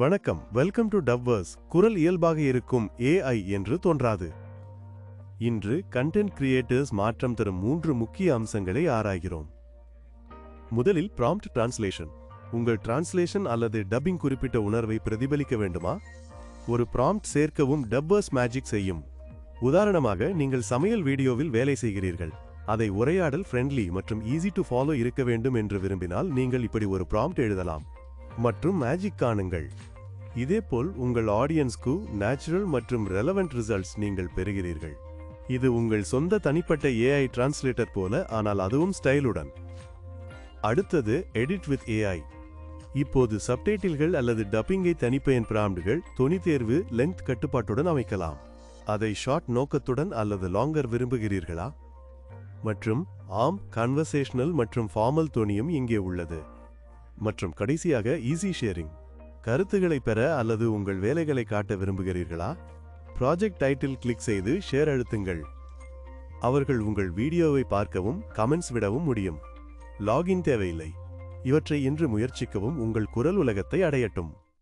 வணக்கம். Welcome to டவ்வர்ஸ் குரல் இயல்பாக இருக்கும் ஏஐ என்று தோன்றாது. இன்று கண்டென்ட் கிரியேட்டர்ஸ் மாற்றம் தரும் மூன்று முக்கிய அம்சங்களை ஆராய்கிறோம். முதலில் ப்ராம்ப்ட் டிரான்ஸ்லேஷன் உங்கள் டிரான்ஸ்லேஷன் அல்லது டப்பிங் குறிப்பிட்ட உணர்வை பிரதிபலிக்க வேண்டுமா? ஒரு ப்ராம்ப்ட் சேர்க்கவும் டப்பர்ஸ் மேஜிக் செய்யும். உதாரணமாக நீங்கள் சமையல் வீடியோவில் வேலை செய்கிறீர்கள். அதை உரையாடல் ஃப்ரெண்ட்லி மற்றும் ஈஸி டு ஃபாலோ இருக்க வேண்டும் என்று விரும்பினால் நீங்கள் இப்படி ஒரு ப்ராம்ப்ட் எழுதலாம். மற்றும் மேஜிக் காணுங்கள். இதேபோல் உங்கள் ஆடியன்ஸ்க்கு நேச்சுரல் மற்றும் ரெலவெண்ட் ரிசல்ட்ஸ் நீங்கள் பெறுகிறீர்கள். இது உங்கள் சொந்த தனிப்பட்ட ஏஐ டிரான்ஸ்லேட்டர் போல ஆனால் அதுவும் ஸ்டைலுடன் அடுத்தது எடிட் வித் ஏஐ இப்போது சப்டைட்டில்கள் அல்லது டப்பிங்கை தனிப்பயன் பிராம்டுகள் தொனி தேர்வு லென்த் கட்டுப்பாட்டுடன் அமைக்கலாம். அதை ஷார்ட் நோக்கத்துடன் அல்லது லாங்கர் விரும்புகிறீர்களா? மற்றும் ஆம் கன்வர்சேஷனல் மற்றும் ஃபார்மல் தொனியும் இங்கே உள்ளது. மற்றும் கடைசியாக ஈஸி ஷேரிங் கருத்துக்களை பெற அல்லது உங்கள் வேலைகளை காட்ட விரும்புகிறீர்களா? ப்ராஜெக்ட் டைட்டில் கிளிக் செய்து ஷேர் அழுத்துங்கள். அவர்கள் உங்கள் வீடியோவை பார்க்கவும் கமெண்ட்ஸ் விடவும் முடியும். லாகின் தேவையில்லை. இவற்றை இன்று முயற்சிக்கவும் உங்கள் குரல் உலகத்தை அடையட்டும்.